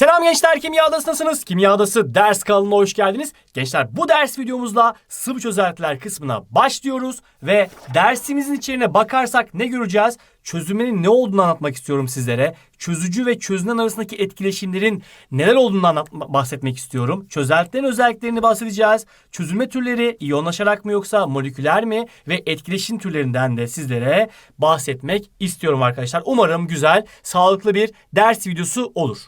Selam gençler Kimya Adası'nasınız. Kimya Adası ders kanalına hoş geldiniz. Gençler bu ders videomuzla sıvı çözeltiler kısmına başlıyoruz. Ve dersimizin içeriğine bakarsak ne göreceğiz? Çözümünün ne olduğunu anlatmak istiyorum sizlere. Çözücü ve çözünen arasındaki etkileşimlerin neler olduğunu anlatma, bahsetmek istiyorum. Çözeltilerin özelliklerini bahsedeceğiz. Çözülme türleri iyonlaşarak mı yoksa moleküler mi? Ve etkileşim türlerinden de sizlere bahsetmek istiyorum arkadaşlar. Umarım güzel, sağlıklı bir ders videosu olur.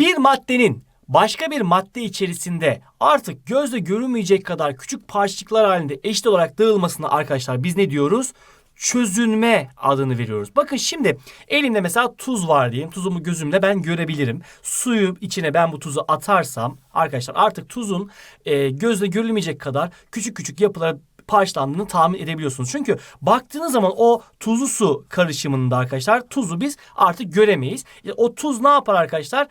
Bir maddenin başka bir madde içerisinde artık gözle görünmeyecek kadar küçük parçacıklar halinde eşit olarak dağılmasına arkadaşlar biz ne diyoruz? Çözünme adını veriyoruz. Bakın şimdi elimde mesela tuz var diyeyim. Tuzumu gözümle ben görebilirim. Suyu içine ben bu tuzu atarsam arkadaşlar artık tuzun e, gözle görülmeyecek kadar küçük küçük yapılara parçalandığını tahmin edebiliyorsunuz. Çünkü baktığınız zaman o tuzlu su karışımında arkadaşlar tuzu biz artık göremeyiz. E, O tuz ne yapar arkadaşlar?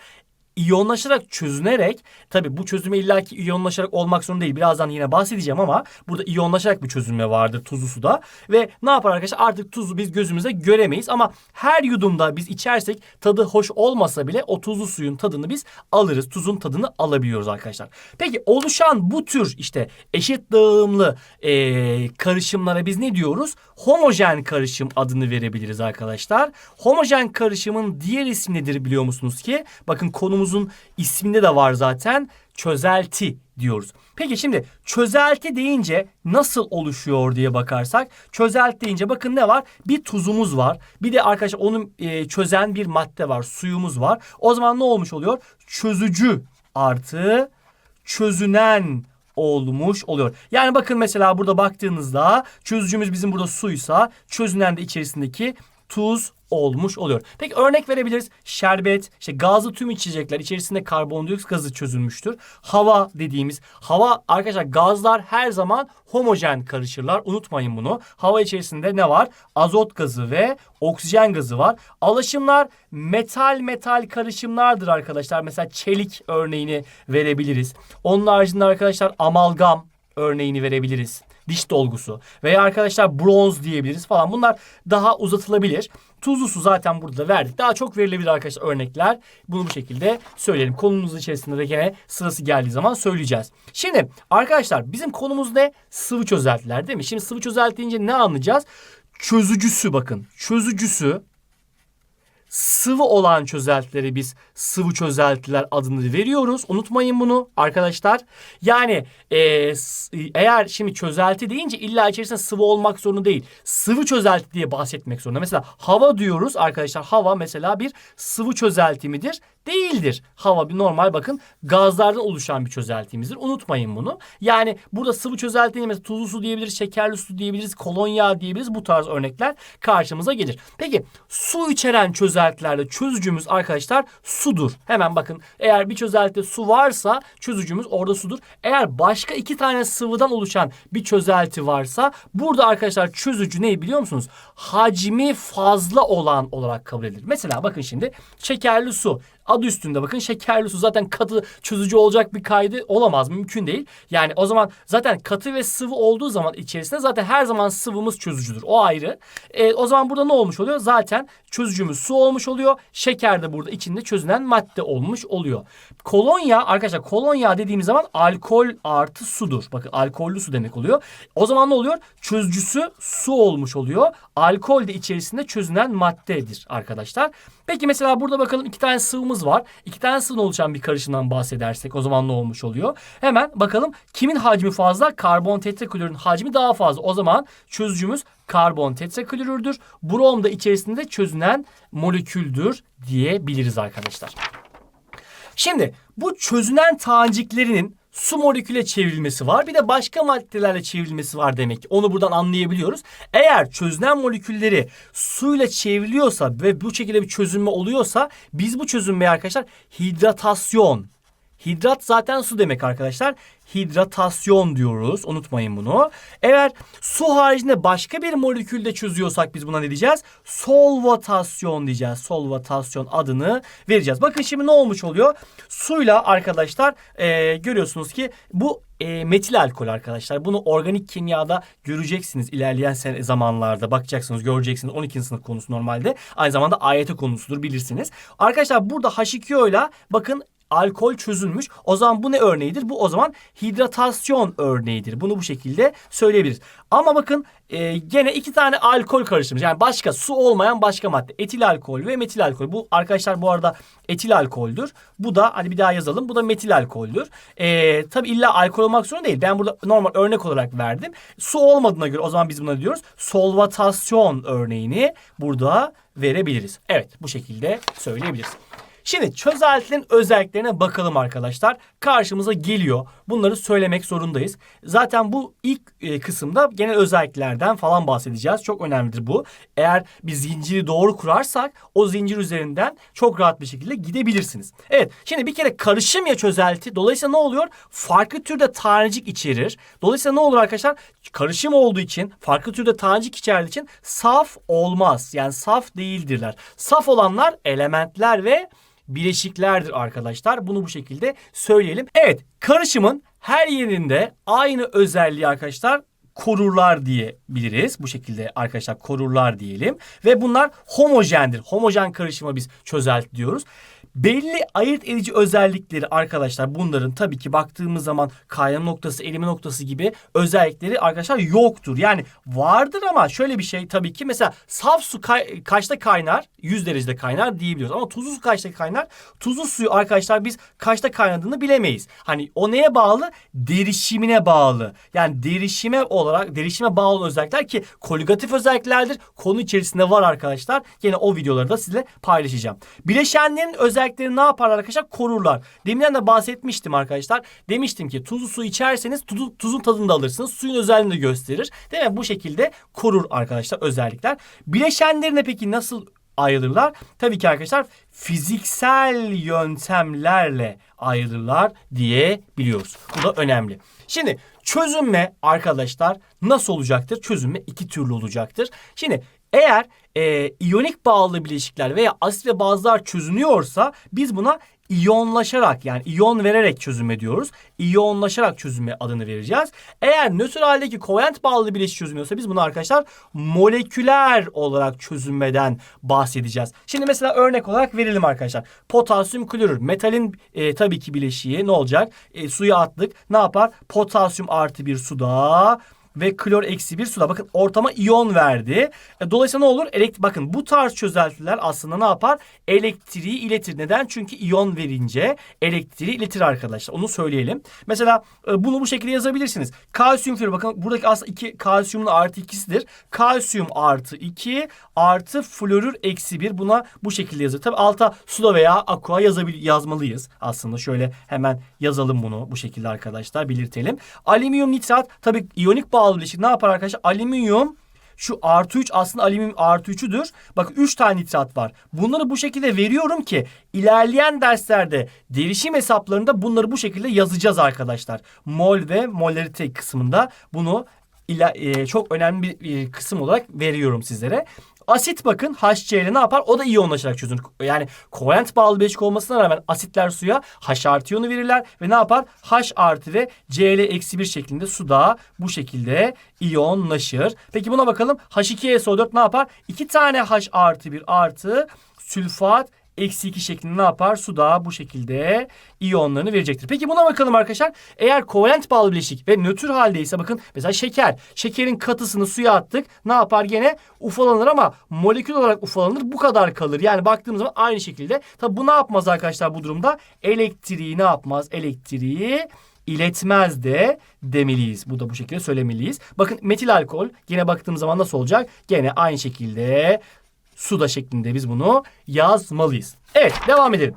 İyonlaşarak çözünerek tabi bu çözüme illaki iyonlaşarak olmak zorunda değil. Birazdan yine bahsedeceğim ama burada iyonlaşarak bir çözülme vardır tuzlu suda. Ve ne yapar arkadaşlar? Artık tuzu biz gözümüzde göremeyiz ama her yudumda biz içersek tadı hoş olmasa bile o tuzlu suyun tadını biz alırız. Tuzun tadını alabiliyoruz arkadaşlar. Peki oluşan bu tür işte eşit dağılımlı eee, karışımlara biz ne diyoruz? Homojen karışım adını verebiliriz arkadaşlar. Homojen karışımın diğer ismi nedir biliyor musunuz ki? Bakın konumuzun isminde de var zaten. Çözelti diyoruz. Peki şimdi çözelti deyince nasıl oluşuyor diye bakarsak çözelti deyince bakın ne var? Bir tuzumuz var. Bir de arkadaşlar onun e, çözen bir madde var. Suyumuz var. O zaman ne olmuş oluyor? Çözücü artı çözünen olmuş oluyor. Yani bakın mesela burada baktığınızda çözücümüz bizim burada suysa çözünen de içerisindeki tuz olmuş oluyor. Peki örnek verebiliriz. Şerbet, işte gazlı tüm içecekler içerisinde karbondioksit gazı çözülmüştür. Hava dediğimiz hava arkadaşlar gazlar her zaman homojen karışırlar. Unutmayın bunu. Hava içerisinde ne var? Azot gazı ve oksijen gazı var. Alaşımlar metal metal karışımlardır arkadaşlar. Mesela çelik örneğini verebiliriz. Onun haricinde arkadaşlar amalgam örneğini verebiliriz diş dolgusu veya arkadaşlar bronz diyebiliriz falan. Bunlar daha uzatılabilir. Tuzlu su zaten burada verdik. Daha çok verilebilir arkadaşlar örnekler. Bunu bu şekilde söyleyelim. Konumuz içerisinde de gene sırası geldiği zaman söyleyeceğiz. Şimdi arkadaşlar bizim konumuz ne? Sıvı çözeltiler değil mi? Şimdi sıvı çözelti ne anlayacağız? Çözücüsü bakın. Çözücüsü sıvı olan çözeltilere biz sıvı çözeltiler adını veriyoruz. Unutmayın bunu arkadaşlar. Yani e, eğer şimdi çözelti deyince illa içerisinde sıvı olmak zorunda değil. Sıvı çözelti diye bahsetmek zorunda. Mesela hava diyoruz arkadaşlar. Hava mesela bir sıvı çözelti midir? Değildir. Hava bir normal bakın gazlardan oluşan bir çözeltimizdir. Unutmayın bunu. Yani burada sıvı çözelti değil, mesela tuzlu su diyebiliriz, şekerli su diyebiliriz, kolonya diyebiliriz. Bu tarz örnekler karşımıza gelir. Peki su içeren çözeltilerde çözücümüz arkadaşlar sudur. Hemen bakın eğer bir çözeltide su varsa çözücümüz orada sudur. Eğer başka iki tane sıvıdan oluşan bir çözelti varsa burada arkadaşlar çözücü ne biliyor musunuz? Hacmi fazla olan olarak kabul edilir. Mesela bakın şimdi şekerli su. Adı üstünde bakın şekerli su zaten katı çözücü olacak bir kaydı olamaz. Mümkün değil. Yani o zaman zaten katı ve sıvı olduğu zaman içerisinde zaten her zaman sıvımız çözücüdür. O ayrı. E, o zaman burada ne olmuş oluyor? Zaten çözücümüz su olmuş oluyor. Şeker de burada içinde çözünen madde olmuş oluyor. Kolonya arkadaşlar kolonya dediğimiz zaman alkol artı sudur. Bakın alkollü su demek oluyor. O zaman ne oluyor? Çözücüsü su olmuş oluyor. Alkol de içerisinde çözünen maddedir arkadaşlar. Peki mesela burada bakalım iki tane sıvımız var. İki tane sıvı oluşan bir karışımdan bahsedersek o zaman ne olmuş oluyor? Hemen bakalım kimin hacmi fazla? Karbon tetraklorürün hacmi daha fazla. O zaman çözücümüz karbon tetraklorürdür. Brom da içerisinde çözünen moleküldür diyebiliriz arkadaşlar. Şimdi bu çözünen taneciklerinin su moleküle çevrilmesi var. Bir de başka maddelerle çevrilmesi var demek. Onu buradan anlayabiliyoruz. Eğer çözünen molekülleri suyla çevriliyorsa ve bu şekilde bir çözünme oluyorsa biz bu çözünmeyi arkadaşlar hidratasyon Hidrat zaten su demek arkadaşlar. Hidratasyon diyoruz. Unutmayın bunu. Eğer su haricinde başka bir molekülde çözüyorsak biz buna ne diyeceğiz? Solvatasyon diyeceğiz. Solvatasyon adını vereceğiz. Bakın şimdi ne olmuş oluyor? Suyla arkadaşlar eee, görüyorsunuz ki bu e, metil alkol arkadaşlar. Bunu organik kimyada göreceksiniz ilerleyen zamanlarda. Bakacaksınız, göreceksiniz. 12. sınıf konusu normalde. Aynı zamanda AYT konusudur bilirsiniz. Arkadaşlar burada H2O ile bakın alkol çözülmüş. O zaman bu ne örneğidir? Bu o zaman hidratasyon örneğidir. Bunu bu şekilde söyleyebiliriz. Ama bakın e, gene iki tane alkol karıştırmış. Yani başka su olmayan başka madde. Etil alkol ve metil alkol. Bu arkadaşlar bu arada etil alkoldür. Bu da hani bir daha yazalım. Bu da metil alkoldür. E, tabii illa alkol olmak zorunda değil. Ben burada normal örnek olarak verdim. Su olmadığına göre o zaman biz buna diyoruz. Solvatasyon örneğini burada verebiliriz. Evet bu şekilde söyleyebiliriz. Şimdi çözeltilerin özelliklerine bakalım arkadaşlar. Karşımıza geliyor. Bunları söylemek zorundayız. Zaten bu ilk e, kısımda genel özelliklerden falan bahsedeceğiz. Çok önemlidir bu. Eğer bir zinciri doğru kurarsak o zincir üzerinden çok rahat bir şekilde gidebilirsiniz. Evet şimdi bir kere karışım ya çözelti. Dolayısıyla ne oluyor? Farklı türde tanecik içerir. Dolayısıyla ne olur arkadaşlar? Karışım olduğu için farklı türde tanecik içerdiği için saf olmaz. Yani saf değildirler. Saf olanlar elementler ve bileşiklerdir arkadaşlar. Bunu bu şekilde söyleyelim. Evet karışımın her yerinde aynı özelliği arkadaşlar korurlar diyebiliriz. Bu şekilde arkadaşlar korurlar diyelim. Ve bunlar homojendir. Homojen karışıma biz çözelti diyoruz. Belli ayırt edici özellikleri arkadaşlar bunların tabii ki baktığımız zaman kaynama noktası, erime noktası gibi özellikleri arkadaşlar yoktur. Yani vardır ama şöyle bir şey tabii ki mesela saf su kay- kaçta kaynar? 100 derecede kaynar diyebiliyoruz. Ama tuzlu su kaçta kaynar? Tuzlu suyu arkadaşlar biz kaçta kaynadığını bilemeyiz. Hani o neye bağlı? Derişimine bağlı. Yani derişime olarak derişime bağlı özellikler ki koligatif özelliklerdir. Konu içerisinde var arkadaşlar. Yine o videoları da sizinle paylaşacağım. Bileşenlerin özellikleri ne yapar arkadaşlar? Korurlar. Deminden de bahsetmiştim arkadaşlar. Demiştim ki tuzlu su içerseniz tuzu, tuzun tadını da alırsınız. Suyun özelliğini de gösterir. Değil mi? Bu şekilde korur arkadaşlar özellikler. Bileşenlerine peki nasıl ayrılırlar? Tabii ki arkadaşlar fiziksel yöntemlerle ayrılırlar diye biliyoruz. Bu da önemli. Şimdi çözünme arkadaşlar nasıl olacaktır? Çözünme iki türlü olacaktır. Şimdi eğer e, iyonik bağlı bileşikler veya asit ve bazlar çözünüyorsa biz buna iyonlaşarak yani iyon vererek çözünme diyoruz. İyonlaşarak çözünme adını vereceğiz. Eğer nötr haldeki kovalent bağlı bileşik çözünüyorsa biz bunu arkadaşlar moleküler olarak çözünmeden bahsedeceğiz. Şimdi mesela örnek olarak verelim arkadaşlar. Potasyum klorür. Metalin e, tabii ki bileşiği ne olacak? E, suya attık. Ne yapar? Potasyum artı bir suda ve klor eksi bir suda. Bakın ortama iyon verdi. E, dolayısıyla ne olur? Elekt bakın bu tarz çözeltiler aslında ne yapar? Elektriği iletir. Neden? Çünkü iyon verince elektriği iletir arkadaşlar. Onu söyleyelim. Mesela e, bunu bu şekilde yazabilirsiniz. Kalsiyum florür. Bakın buradaki aslında iki kalsiyumun artı ikisidir. Kalsiyum artı iki artı florür eksi bir. Buna bu şekilde yazılır. Tabi alta suda veya aqua yazabil yazmalıyız. Aslında şöyle hemen yazalım bunu bu şekilde arkadaşlar belirtelim. Alüminyum nitrat tabi iyonik bağlı bileşik ne yapar arkadaşlar? Alüminyum şu artı 3 aslında alüminyum artı 3'üdür. Bak 3 tane nitrat var. Bunları bu şekilde veriyorum ki ilerleyen derslerde derişim hesaplarında bunları bu şekilde yazacağız arkadaşlar. Mol ve molarite kısmında bunu ila, e, çok önemli bir e, kısım olarak veriyorum sizlere. Asit bakın HCl ne yapar? O da iyonlaşarak çözünür. Yani kovalent bağlı bileşik olmasına rağmen asitler suya H artı iyonu verirler ve ne yapar? H artı ve Cl eksi bir şeklinde suda bu şekilde iyonlaşır. Peki buna bakalım. H2SO4 ne yapar? İki tane H artı bir artı sülfat eksi 2 şeklinde ne yapar? Suda bu şekilde iyonlarını verecektir. Peki buna bakalım arkadaşlar. Eğer kovalent bağlı bileşik ve nötr haldeyse bakın mesela şeker. Şekerin katısını suya attık. Ne yapar gene? Ufalanır ama molekül olarak ufalanır. Bu kadar kalır. Yani baktığımız zaman aynı şekilde. Tabi bu ne yapmaz arkadaşlar bu durumda? Elektriği ne yapmaz? Elektriği iletmez de demeliyiz. Bu da bu şekilde söylemeliyiz. Bakın metil alkol yine baktığımız zaman nasıl olacak? Gene aynı şekilde suda şeklinde biz bunu yazmalıyız. Evet devam edelim.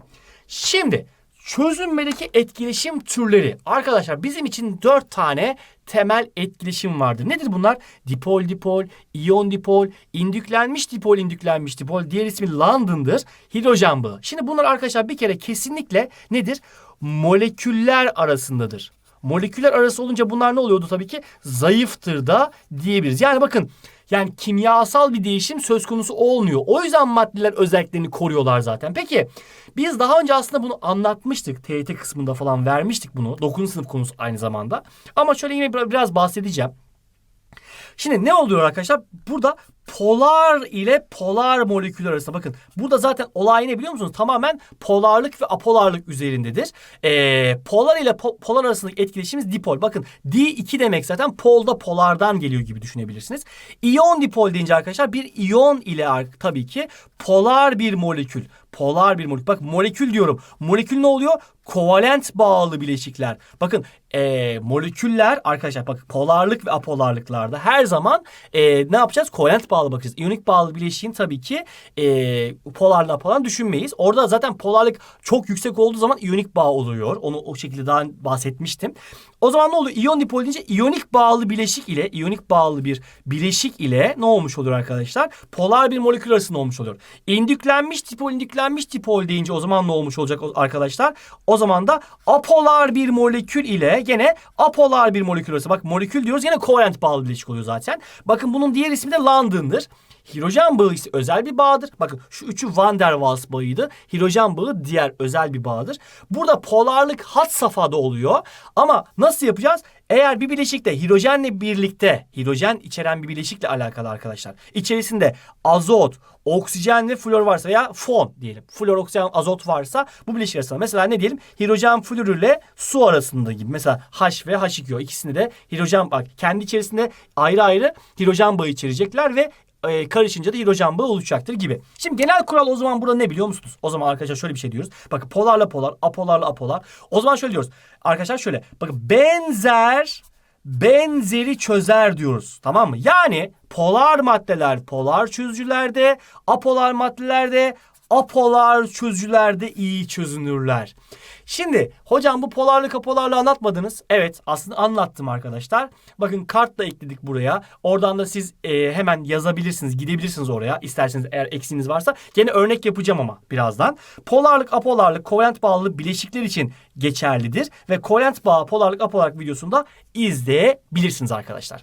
Şimdi çözünmedeki etkileşim türleri. Arkadaşlar bizim için dört tane temel etkileşim vardır. Nedir bunlar? Dipol dipol, iyon dipol, indüklenmiş dipol, indüklenmiş dipol. Diğer ismi London'dır. Hidrojen bağı. Şimdi bunlar arkadaşlar bir kere kesinlikle nedir? Moleküller arasındadır moleküller arası olunca bunlar ne oluyordu tabii ki? Zayıftır da diyebiliriz. Yani bakın yani kimyasal bir değişim söz konusu olmuyor. O yüzden maddeler özelliklerini koruyorlar zaten. Peki biz daha önce aslında bunu anlatmıştık. TYT kısmında falan vermiştik bunu. 9. sınıf konusu aynı zamanda. Ama şöyle yine biraz bahsedeceğim. Şimdi ne oluyor arkadaşlar? Burada polar ile polar moleküller arasında bakın burada zaten olay ne biliyor musunuz? Tamamen polarlık ve apolarlık üzerindedir. Ee, polar ile po- polar arasındaki etkileşimimiz dipol. Bakın D2 demek zaten polda polardan geliyor gibi düşünebilirsiniz. İyon dipol deyince arkadaşlar bir iyon ile tabii ki polar bir molekül. Polar bir molekül. Bak molekül diyorum. Molekül ne oluyor? Kovalent bağlı bileşikler. Bakın e, moleküller arkadaşlar bak polarlık ve apolarlıklarda her zaman e, ne yapacağız? Kovalent bağlı bakacağız. İyonik bağlı bileşiğin tabii ki e, polarla falan düşünmeyiz. Orada zaten polarlık çok yüksek olduğu zaman iyonik bağ oluyor. Onu o şekilde daha bahsetmiştim. O zaman ne oluyor? İyon dipol deyince iyonik bağlı bileşik ile iyonik bağlı bir bileşik ile ne olmuş oluyor arkadaşlar? Polar bir molekül arasında olmuş oluyor. İndüklenmiş dipol indüklenmiş dipol deyince o zaman ne olmuş olacak arkadaşlar? O zaman da apolar bir molekül ile gene apolar bir molekül arası. Bak molekül diyoruz gene kovalent bağlı bileşik oluyor zaten. Bakın bunun diğer ismi de London'dır. Hidrojen bağı ise özel bir bağdır. Bakın şu üçü Van der Waals bağıydı. Hidrojen bağı diğer özel bir bağdır. Burada polarlık hat safhada oluyor. Ama nasıl yapacağız? Eğer bir bileşikte hidrojenle birlikte hidrojen içeren bir bileşikle alakalı arkadaşlar. İçerisinde azot, oksijen ve flor varsa veya fon diyelim. Flor, oksijen, azot varsa bu bileşik arasında. Mesela ne diyelim? Hidrojen florürle su arasında gibi. Mesela H ve H2O ikisinde de hidrojen bak kendi içerisinde ayrı ayrı hidrojen bağı içerecekler ve e, karışınca da hidrojen bağı oluşacaktır gibi. Şimdi genel kural o zaman burada ne biliyor musunuz? O zaman arkadaşlar şöyle bir şey diyoruz. Bakın polarla polar, apolarla apolar. O zaman şöyle diyoruz. Arkadaşlar şöyle. Bakın benzer benzeri çözer diyoruz. Tamam mı? Yani polar maddeler polar çözücülerde, apolar maddelerde apolar çözücülerde iyi çözünürler. Şimdi hocam bu polarlı apolarla anlatmadınız. Evet aslında anlattım arkadaşlar. Bakın kart da ekledik buraya. Oradan da siz e, hemen yazabilirsiniz. Gidebilirsiniz oraya. İsterseniz eğer eksiniz varsa. Gene örnek yapacağım ama birazdan. Polarlık apolarlık kovalent bağlı bileşikler için geçerlidir. Ve kovalent bağ polarlık apolarlık videosunda izleyebilirsiniz arkadaşlar.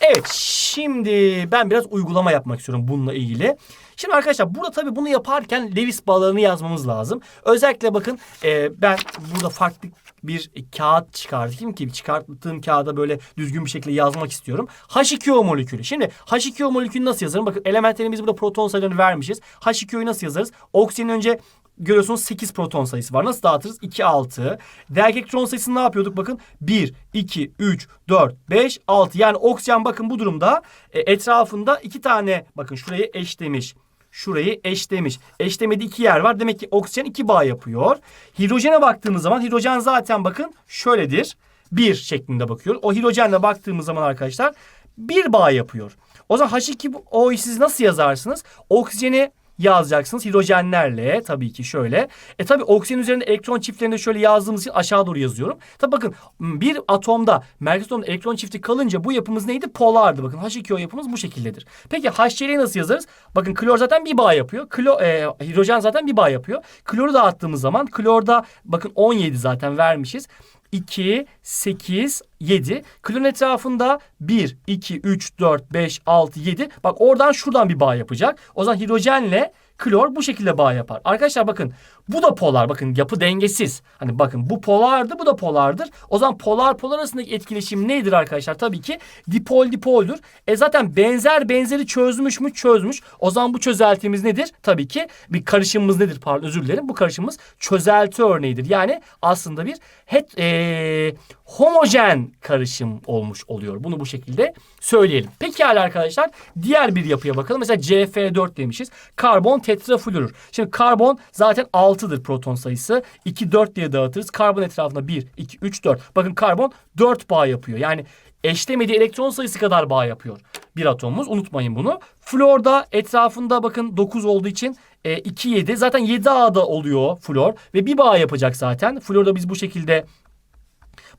Evet şimdi ben biraz uygulama yapmak istiyorum bununla ilgili. Şimdi arkadaşlar burada tabii bunu yaparken Lewis bağlarını yazmamız lazım. Özellikle bakın e, ben burada farklı bir kağıt çıkartayım ki çıkarttığım kağıda böyle düzgün bir şekilde yazmak istiyorum. H2O molekülü. Şimdi H2O molekülü nasıl yazarım? Bakın elementlerimiz burada proton sayılarını vermişiz. H2O'yu nasıl yazarız? Oksijenin önce görüyorsunuz 8 proton sayısı var. Nasıl dağıtırız? 2, 6. Değerli elektron sayısını ne yapıyorduk? Bakın 1, 2, 3, 4, 5, 6. Yani oksijen bakın bu durumda e, etrafında iki tane bakın şurayı eşlemiş. Şurayı eşlemiş. Eşlemedi iki yer var. Demek ki oksijen iki bağ yapıyor. Hidrojene baktığımız zaman hidrojen zaten bakın şöyledir. Bir şeklinde bakıyoruz. O hidrojenle baktığımız zaman arkadaşlar bir bağ yapıyor. O zaman H2O'yu siz nasıl yazarsınız? Oksijeni yazacaksınız hidrojenlerle tabii ki şöyle. E tabii oksijen üzerinde elektron çiftlerini şöyle yazdığımız için aşağı doğru yazıyorum. Tabii bakın bir atomda merkez atomda elektron çifti kalınca bu yapımız neydi? Polardı. Bakın H2O yapımız bu şekildedir. Peki HCl'yi nasıl yazarız? Bakın klor zaten bir bağ yapıyor. Klo, e, hidrojen zaten bir bağ yapıyor. Kloru dağıttığımız zaman klorda bakın 17 zaten vermişiz. 2, 8, 7. Klorun etrafında 1, 2, 3, 4, 5, 6, 7. Bak oradan şuradan bir bağ yapacak. O zaman hidrojenle klor bu şekilde bağ yapar. Arkadaşlar bakın bu da polar. Bakın yapı dengesiz. Hani bakın bu polardı bu da polardır. O zaman polar polar arasındaki etkileşim nedir arkadaşlar? Tabii ki dipol dipoldür. E zaten benzer benzeri çözmüş mü? Çözmüş. O zaman bu çözeltimiz nedir? Tabii ki bir karışımımız nedir? Pardon özür dilerim. Bu karışımımız çözelti örneğidir. Yani aslında bir het, e, homojen karışım olmuş oluyor. Bunu bu şekilde söyleyelim. Pekala arkadaşlar diğer bir yapıya bakalım. Mesela CF4 demişiz. Karbon tetrafluorür. Şimdi karbon zaten 6'dır proton sayısı. 2 4 diye dağıtırız. Karbon etrafında 1 2 3 4. Bakın karbon 4 bağ yapıyor. Yani eşlemediği elektron sayısı kadar bağ yapıyor bir atomumuz. Unutmayın bunu. Florda etrafında bakın 9 olduğu için e, 2 7. Zaten 7 A'da oluyor flor ve bir bağ yapacak zaten. Florda biz bu şekilde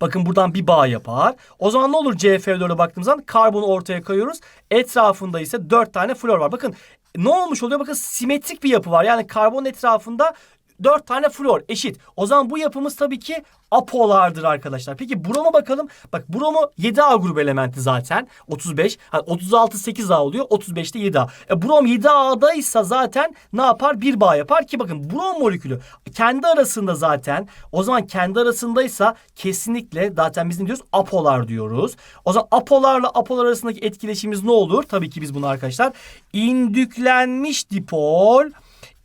Bakın buradan bir bağ yapar. O zaman ne olur CF4'e baktığımız zaman karbonu ortaya koyuyoruz. Etrafında ise 4 tane flor var. Bakın ne olmuş oluyor? Bakın simetrik bir yapı var. Yani karbon etrafında 4 tane flor eşit. O zaman bu yapımız tabii ki apolardır arkadaşlar. Peki broma bakalım. Bak bromo 7A grubu elementi zaten. 35. Yani 36 8A oluyor. 35'te 7A. E, brom 7A'daysa zaten ne yapar? 1 bağ yapar ki bakın brom molekülü kendi arasında zaten o zaman kendi arasındaysa kesinlikle zaten biz ne diyoruz? Apolar diyoruz. O zaman apolarla apolar arasındaki etkileşimimiz ne olur? Tabii ki biz bunu arkadaşlar indüklenmiş dipol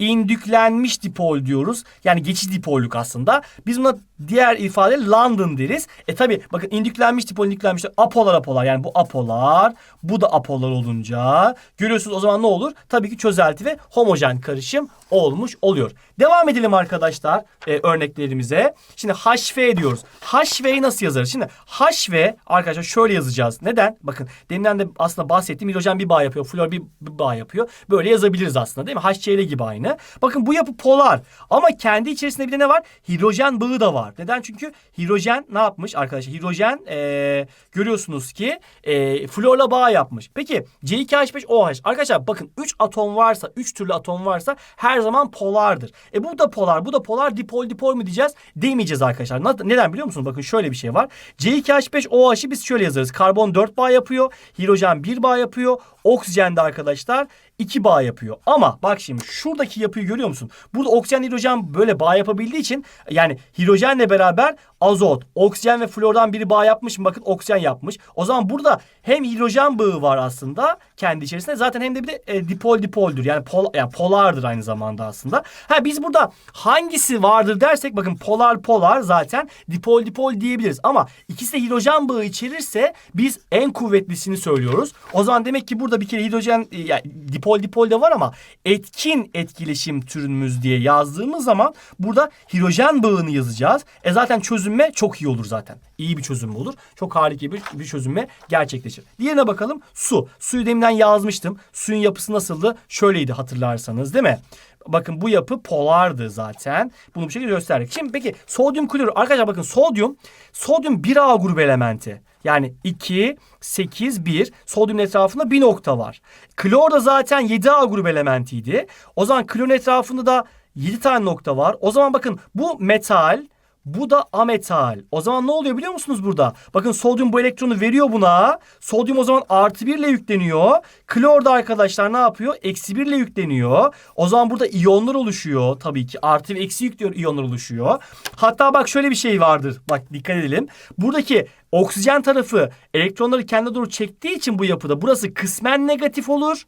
indüklenmiş dipol diyoruz. Yani geçici dipolluk aslında. Biz buna diğer ifade London deriz. E tabi bakın indüklenmiş dipol indüklenmiş apolar apolar yani bu apolar bu da apolar olunca görüyorsunuz o zaman ne olur? Tabii ki çözelti ve homojen karışım olmuş oluyor. Devam edelim arkadaşlar e, örneklerimize. Şimdi HV diyoruz. HV'yi nasıl yazarız? Şimdi HV arkadaşlar şöyle yazacağız. Neden? Bakın deminden de aslında bahsettiğim hidrojen bir bağ yapıyor. Flor bir, bir bağ yapıyor. Böyle yazabiliriz aslında değil mi? HCl gibi aynı. Bakın bu yapı polar. Ama kendi içerisinde bir de ne var? Hidrojen bağı da var. Neden? Çünkü hidrojen ne yapmış arkadaşlar? Hidrojen e, görüyorsunuz ki e, florla bağ yapmış. Peki C2H5OH. Arkadaşlar bakın 3 atom varsa 3 türlü atom varsa her zaman polardır. E bu da polar, bu da polar dipol dipol mu diyeceğiz? Demeyeceğiz arkadaşlar. Neden biliyor musunuz? Bakın şöyle bir şey var. C2H5OH'ı biz şöyle yazarız. Karbon 4 bağ yapıyor. Hidrojen 1 bağ yapıyor. Oksijen de arkadaşlar 2 bağ yapıyor. Ama bak şimdi şuradaki yapıyı görüyor musun? Burada oksijen hidrojen böyle bağ yapabildiği için yani hidrojenle beraber azot, oksijen ve flordan biri bağ yapmış mı? Bakın oksijen yapmış. O zaman burada hem hidrojen bağı var aslında kendi içerisinde zaten hem de bir de e, dipol dipoldür. Yani, pol, yani polardır aynı zamanda aslında. Ha biz burada hangisi vardır dersek bakın polar polar zaten dipol dipol diyebiliriz. Ama ikisi de hidrojen bağı içerirse biz en kuvvetlisini söylüyoruz. O zaman demek ki burada bir kere hidrojen e, yani dipol dipol de var ama etkin etkileşim türümüz diye yazdığımız zaman burada hidrojen bağını yazacağız. E zaten çözünme çok iyi olur zaten. İyi bir çözünme olur. Çok harika bir, bir çözünme gerçekleşir. Diğerine bakalım su. Suyu deminden yazmıştım. Suyun yapısı nasıldı? Şöyleydi hatırlarsanız değil mi? Bakın bu yapı polardı zaten. Bunu bu şekilde gösterdik. Şimdi peki sodyum klorür. Arkadaşlar bakın sodyum sodyum 1A grubu elementi. Yani 2, 8, 1. Sodyumun etrafında bir nokta var. Klor da zaten 7A grubu elementiydi. O zaman klorun etrafında da 7 tane nokta var. O zaman bakın bu metal, bu da ametal. O zaman ne oluyor biliyor musunuz burada? Bakın sodyum bu elektronu veriyor buna. Sodyum o zaman artı 1 ile yükleniyor. Klor da arkadaşlar ne yapıyor? Eksi 1 ile yükleniyor. O zaman burada iyonlar oluşuyor. Tabii ki artı ve eksi yüklüyor iyonlar oluşuyor. Hatta bak şöyle bir şey vardır. Bak dikkat edelim. Buradaki oksijen tarafı elektronları kendine doğru çektiği için bu yapıda burası kısmen negatif olur.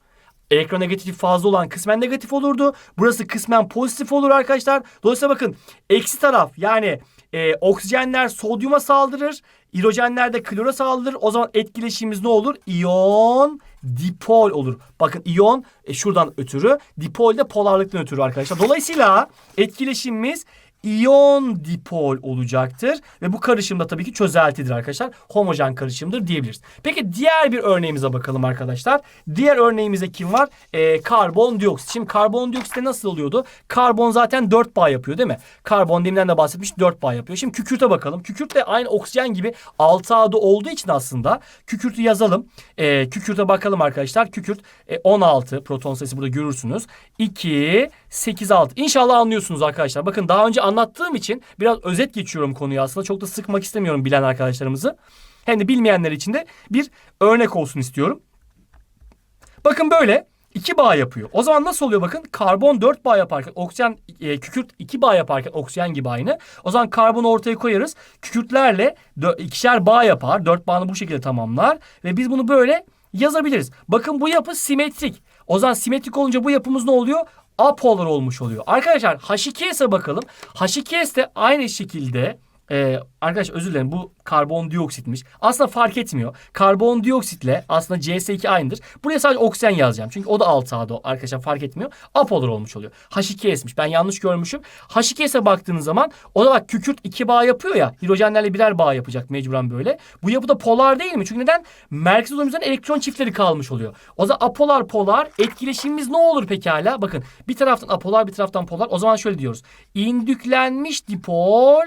Elektronegatif fazla olan kısmen negatif olurdu. Burası kısmen pozitif olur arkadaşlar. Dolayısıyla bakın eksi taraf yani e, oksijenler sodyuma saldırır. Hidrojenler de klora saldırır. O zaman etkileşimimiz ne olur? İyon dipol olur. Bakın iyon e, şuradan ötürü. Dipol de polarlıktan ötürü arkadaşlar. Dolayısıyla etkileşimimiz iyon dipol olacaktır. Ve bu karışımda tabii ki çözeltidir arkadaşlar. Homojen karışımdır diyebiliriz. Peki diğer bir örneğimize bakalım arkadaşlar. Diğer örneğimizde kim var? Ee, karbondioksit. Şimdi karbondioksitte nasıl oluyordu? Karbon zaten 4 bağ yapıyor değil mi? Karbon deminden de bahsetmiş 4 bağ yapıyor. Şimdi kükürte bakalım. Kükürt de aynı oksijen gibi 6 A'da olduğu için aslında kükürtü yazalım. Ee, kükürte bakalım arkadaşlar. Kükürt e, 16 proton sayısı burada görürsünüz. 2, 8, 6. İnşallah anlıyorsunuz arkadaşlar. Bakın daha önce anlattığım için biraz özet geçiyorum konuyu aslında. Çok da sıkmak istemiyorum bilen arkadaşlarımızı. Hem de bilmeyenler için de bir örnek olsun istiyorum. Bakın böyle iki bağ yapıyor. O zaman nasıl oluyor bakın? Karbon 4 bağ yaparken oksijen e, kükürt 2 bağ yaparken oksijen gibi aynı. O zaman karbonu ortaya koyarız. Kükürtlerle ikişer bağ yapar. 4 bağını bu şekilde tamamlar ve biz bunu böyle yazabiliriz. Bakın bu yapı simetrik. O zaman simetrik olunca bu yapımız ne oluyor? Apolar olmuş oluyor. Arkadaşlar H2S'e bakalım. H2S de aynı şekilde ee, arkadaş özür dilerim bu karbondioksitmiş. Aslında fark etmiyor. Karbondioksitle aslında CS2 aynıdır. Buraya sadece oksijen yazacağım. Çünkü o da 6 A'da arkadaşlar fark etmiyor. Apolar olmuş oluyor. H2S'miş. Ben yanlış görmüşüm. H2S'e baktığınız zaman o da bak kükürt 2 bağ yapıyor ya. Hidrojenlerle birer bağ yapacak mecburen böyle. Bu yapı da polar değil mi? Çünkü neden? Merkez atomumuzdan elektron çiftleri kalmış oluyor. O zaman apolar polar etkileşimimiz ne olur pekala? Bakın bir taraftan apolar bir taraftan polar. O zaman şöyle diyoruz. İndüklenmiş dipol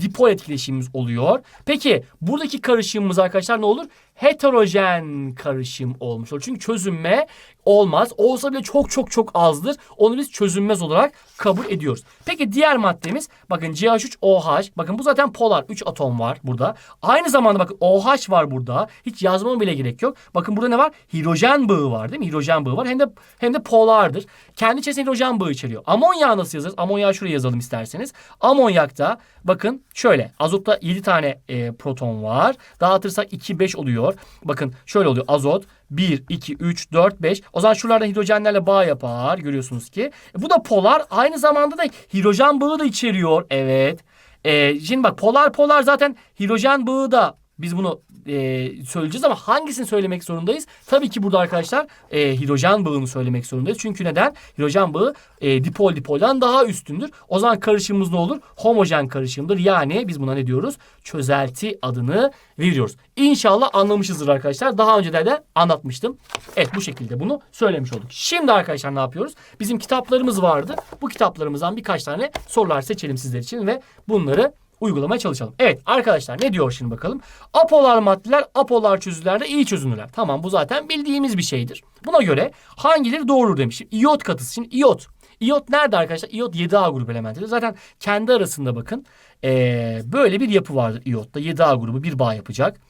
dipol etkileşimimiz oluyor. Peki buradaki karışımımız arkadaşlar ne olur? Heterojen karışım olmuş olur. Çünkü çözünme olmaz. Olsa bile çok çok çok azdır. Onu biz çözünmez olarak kabul ediyoruz. Peki diğer maddemiz bakın CH3OH. Bakın bu zaten polar. 3 atom var burada. Aynı zamanda bakın OH var burada. Hiç yazmama bile gerek yok. Bakın burada ne var? Hidrojen bağı var değil mi? Hidrojen bağı var. Hem de hem de polardır. Kendi içerisinde hidrojen bağı içeriyor. Amonyağı nasıl yazarız? Amonyağı şuraya yazalım isterseniz. Amonyakta bakın şöyle azotta 7 tane e, proton var. Dağıtırsak 2 5 oluyor. Bakın şöyle oluyor. Azot 1, 2, 3, 4, 5. O zaman şuralardan hidrojenlerle bağ yapar. Görüyorsunuz ki. E, bu da polar. Aynı zamanda da hidrojen bağı da içeriyor. Evet. E, şimdi bak polar polar zaten hidrojen bağı da biz bunu e, söyleyeceğiz ama hangisini söylemek zorundayız? Tabii ki burada arkadaşlar e, hidrojen bağını söylemek zorundayız. Çünkü neden? Hidrojen bağı e, dipol dipoldan daha üstündür. O zaman karışımımız ne olur? Homojen karışımdır. Yani biz buna ne diyoruz? Çözelti adını veriyoruz. İnşallah anlamışızdır arkadaşlar. Daha önce de anlatmıştım. Evet bu şekilde bunu söylemiş olduk. Şimdi arkadaşlar ne yapıyoruz? Bizim kitaplarımız vardı. Bu kitaplarımızdan birkaç tane sorular seçelim sizler için ve bunları uygulamaya çalışalım. Evet arkadaşlar ne diyor şimdi bakalım. Apolar maddeler apolar çözülerde iyi çözünürler. Tamam bu zaten bildiğimiz bir şeydir. Buna göre hangileri doğrudur demişim. İyot katısı. Şimdi iyot. İyot nerede arkadaşlar? İyot 7A grubu elementidir. Zaten kendi arasında bakın ee, böyle bir yapı vardır iyotta. 7A grubu bir bağ yapacak.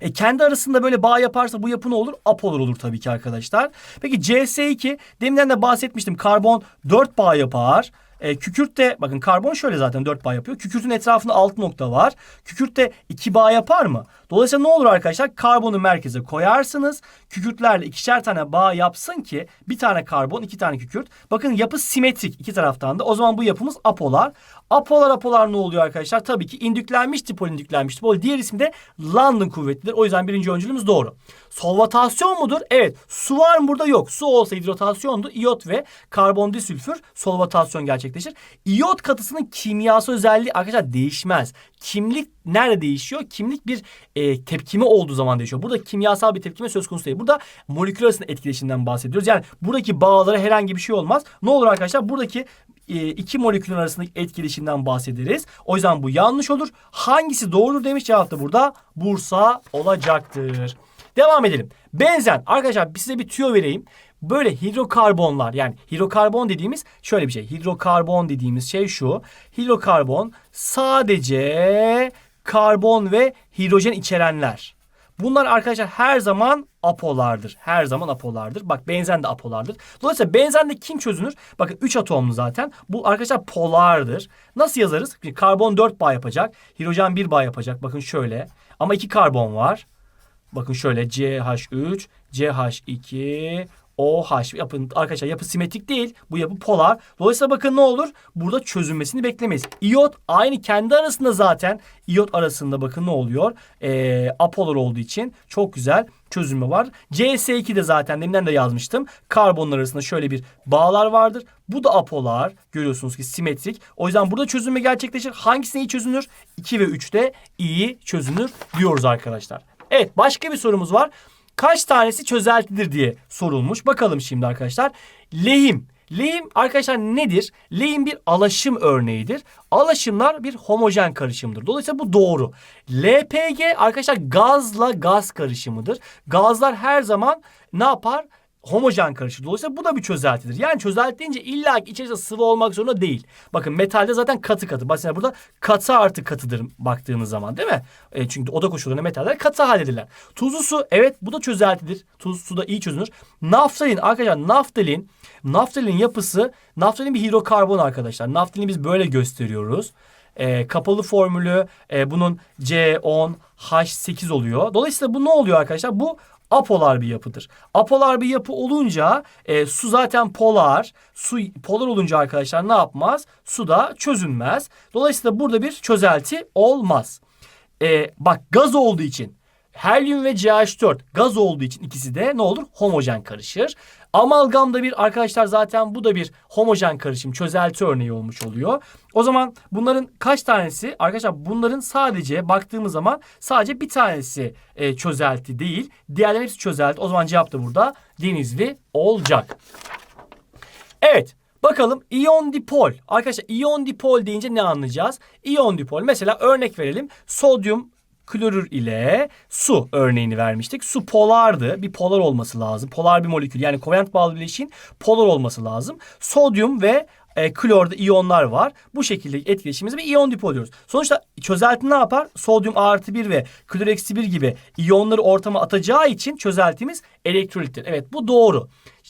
E, kendi arasında böyle bağ yaparsa bu yapı ne olur? Apolar olur tabii ki arkadaşlar. Peki CS2 deminden de bahsetmiştim. Karbon 4 bağ yapar. E, kükürt de bakın karbon şöyle zaten 4 bağ yapıyor. Kükürtün etrafında 6 nokta var. Kükürt de 2 bağ yapar mı? Dolayısıyla ne olur arkadaşlar? Karbonu merkeze koyarsınız. Kükürtlerle ikişer tane bağ yapsın ki bir tane karbon, iki tane kükürt. Bakın yapı simetrik iki taraftan da. O zaman bu yapımız apolar. Apolar apolar ne oluyor arkadaşlar? Tabii ki indüklenmiş dipol indüklenmiş dipol. Diğer ismi de London kuvvetidir. O yüzden birinci öncülümüz doğru. Solvatasyon mudur? Evet. Su var mı burada? Yok. Su olsa hidratasyondu. İyot ve karbon disülfür solvatasyon gerçekleşir. İyot katısının kimyası özelliği arkadaşlar değişmez. Kimlik nerede değişiyor? Kimlik bir e, tepkime olduğu zaman değişiyor. Burada kimyasal bir tepkime söz konusu değil. Burada molekül arasında etkileşimden bahsediyoruz. Yani buradaki bağlara herhangi bir şey olmaz. Ne olur arkadaşlar? Buradaki iki molekülün arasındaki etkileşimden bahsederiz. O yüzden bu yanlış olur. Hangisi doğrudur demiş cevap da burada Bursa olacaktır. Devam edelim. Benzen. Arkadaşlar size bir tüyo vereyim. Böyle hidrokarbonlar yani hidrokarbon dediğimiz şöyle bir şey. Hidrokarbon dediğimiz şey şu. Hidrokarbon sadece karbon ve hidrojen içerenler. Bunlar arkadaşlar her zaman apolardır. Her zaman apolardır. Bak benzen de apolardır. Dolayısıyla benzende kim çözünür? Bakın 3 atomlu zaten. Bu arkadaşlar polardır. Nasıl yazarız? Karbon 4 bağ yapacak. Hidrojen 1 bağ yapacak. Bakın şöyle. Ama 2 karbon var. Bakın şöyle CH3, CH2, OH yapın arkadaşlar yapı simetrik değil. Bu yapı polar. Dolayısıyla bakın ne olur? Burada çözünmesini beklemeyiz. İyot aynı kendi arasında zaten iyot arasında bakın ne oluyor? Ee, apolar olduğu için çok güzel çözünme var. CS2 de zaten deminden de yazmıştım. Karbonlar arasında şöyle bir bağlar vardır. Bu da apolar. Görüyorsunuz ki simetrik. O yüzden burada çözünme gerçekleşir. Hangisine iyi çözünür? 2 ve 3'te iyi çözünür diyoruz arkadaşlar. Evet başka bir sorumuz var. Kaç tanesi çözeltidir diye sorulmuş. Bakalım şimdi arkadaşlar. Lehim. Lehim arkadaşlar nedir? Lehim bir alaşım örneğidir. Alaşımlar bir homojen karışımdır. Dolayısıyla bu doğru. LPG arkadaşlar gazla gaz karışımıdır. Gazlar her zaman ne yapar? Homojen karışır. Dolayısıyla bu da bir çözeltidir. Yani çözelti deyince illa ki içerisinde sıvı olmak zorunda değil. Bakın metalde zaten katı katı. Mesela burada katı artı katıdır baktığınız zaman değil mi? E, çünkü oda koşullarında metaller katı haldedirler. Tuzlu su evet bu da çözeltidir. Tuzlu su da iyi çözünür. Naftalin arkadaşlar naftalin naftalin yapısı naftalin bir hidrokarbon arkadaşlar. Naftalin biz böyle gösteriyoruz. E, kapalı formülü e, bunun C10H8 oluyor. Dolayısıyla bu ne oluyor arkadaşlar? Bu apolar bir yapıdır. Apolar bir yapı olunca e, su zaten polar. Su polar olunca arkadaşlar ne yapmaz? Su da çözünmez. Dolayısıyla burada bir çözelti olmaz. E, bak gaz olduğu için Helyum ve CH4 gaz olduğu için ikisi de ne olur? Homojen karışır. Amalgam da bir arkadaşlar zaten bu da bir homojen karışım çözelti örneği olmuş oluyor. O zaman bunların kaç tanesi arkadaşlar bunların sadece baktığımız zaman sadece bir tanesi e, çözelti değil. Diğerleri hepsi çözelti. O zaman cevap da burada denizli olacak. Evet Bakalım iyon dipol. Arkadaşlar iyon dipol deyince ne anlayacağız? İyon dipol mesela örnek verelim. Sodyum klorür ile su örneğini vermiştik. Su polardı. Bir polar olması lazım. Polar bir molekül. Yani kovalent bağlı bileşiğin polar olması lazım. Sodyum ve e, klorda iyonlar var. Bu şekilde etkileşimimizi bir iyon dipol diyoruz. Sonuçta çözelti ne yapar? Sodyum artı 1 ve klor eksi 1 gibi iyonları ortama atacağı için çözeltimiz elektrolittir. Evet bu doğru.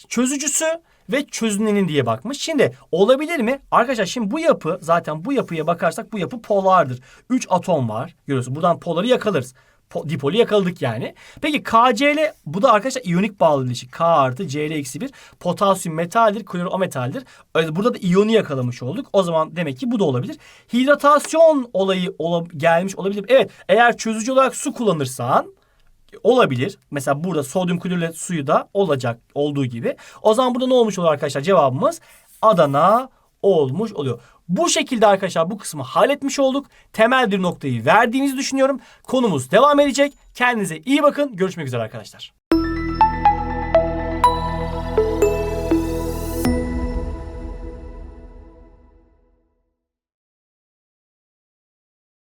Çözücüsü ve çözünenin diye bakmış. Şimdi olabilir mi? Arkadaşlar şimdi bu yapı zaten bu yapıya bakarsak bu yapı polardır. 3 atom var. Görüyorsunuz buradan poları yakalarız. Po- dipolü yakaladık yani. Peki KCl bu da arkadaşlar iyonik bağlı bileşik. K artı Cl eksi 1 potasyum metaldir, klor ametaldir. Öyle Burada da iyonu yakalamış olduk. O zaman demek ki bu da olabilir. Hidratasyon olayı ola- gelmiş olabilir. Evet eğer çözücü olarak su kullanırsan olabilir. Mesela burada sodyum klorür suyu da olacak olduğu gibi. O zaman burada ne olmuş oluyor arkadaşlar? Cevabımız Adana olmuş oluyor. Bu şekilde arkadaşlar bu kısmı halletmiş olduk. Temel bir noktayı verdiğinizi düşünüyorum. Konumuz devam edecek. Kendinize iyi bakın. Görüşmek üzere arkadaşlar.